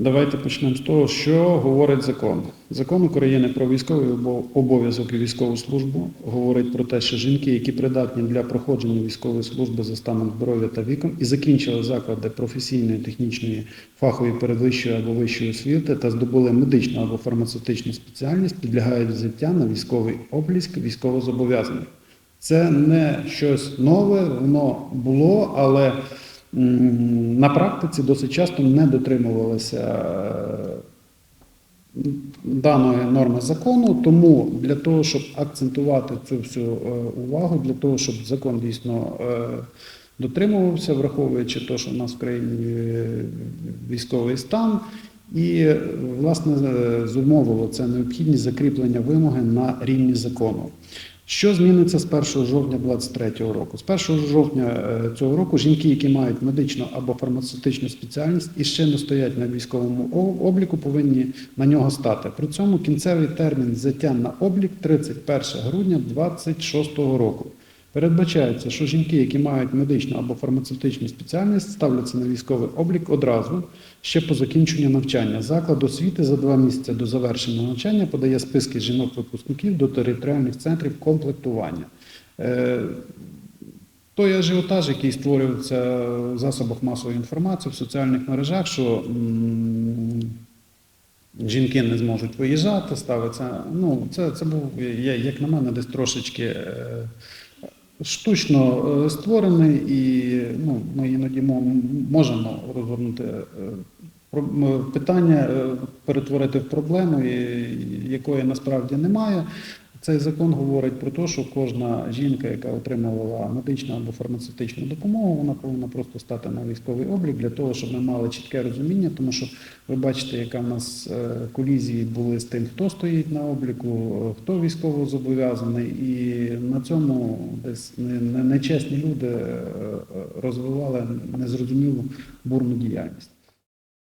Давайте почнемо з того, що говорить закон. Закон України про військовий обо- обов'язок і військову службу говорить про те, що жінки, які придатні для проходження військової служби за станом здоров'я та віком і закінчили заклади професійної, технічної, фахової передвищої або вищої освіти та здобули медичну або фармацевтичну спеціальність, підлягають взяття на військовий облік військовозобов'язаних. Це не щось нове, воно було, але на практиці досить часто не дотримувалися е, даної норми закону. Тому для того, щоб акцентувати цю всю е, увагу, для того, щоб закон дійсно е, дотримувався, враховуючи те, що в нас в країні військовий стан. І власне зумовило це необхідність закріплення вимоги на рівні закону. Що зміниться з 1 жовтня 2023 року? З 1 жовтня е, цього року жінки, які мають медичну або фармацевтичну спеціальність і ще не стоять на військовому обліку, повинні на нього стати. При цьому кінцевий термін взяття на облік 31 грудня 2026 року. Передбачається, що жінки, які мають медичну або фармацевтичну спеціальність, ставляться на військовий облік одразу ще по закінченню навчання. Заклад освіти за два місяці до завершення навчання подає списки жінок-випускників до територіальних центрів комплектування. Е, той ажіотаж, який створюється в засобах масової інформації, в соціальних мережах, що жінки не зможуть виїжджати, ставиться. Ну, це, це був, як на мене, десь трошечки е, штучно е, створений, і ну, ми іноді можемо розгорнути е, питання, е, перетворити в проблему, якої насправді немає. Цей закон говорить про те, що кожна жінка, яка отримувала медичну або фармацевтичну допомогу, вона повинна просто стати на військовий облік для того, щоб ми мали чітке розуміння, тому що ви бачите, яка в нас е, колізії були з тим, хто стоїть на обліку, хто військово зобов'язаний, і на цьому десь не- не- нечесні люди е, е, розвивали незрозумілу бурну діяльність.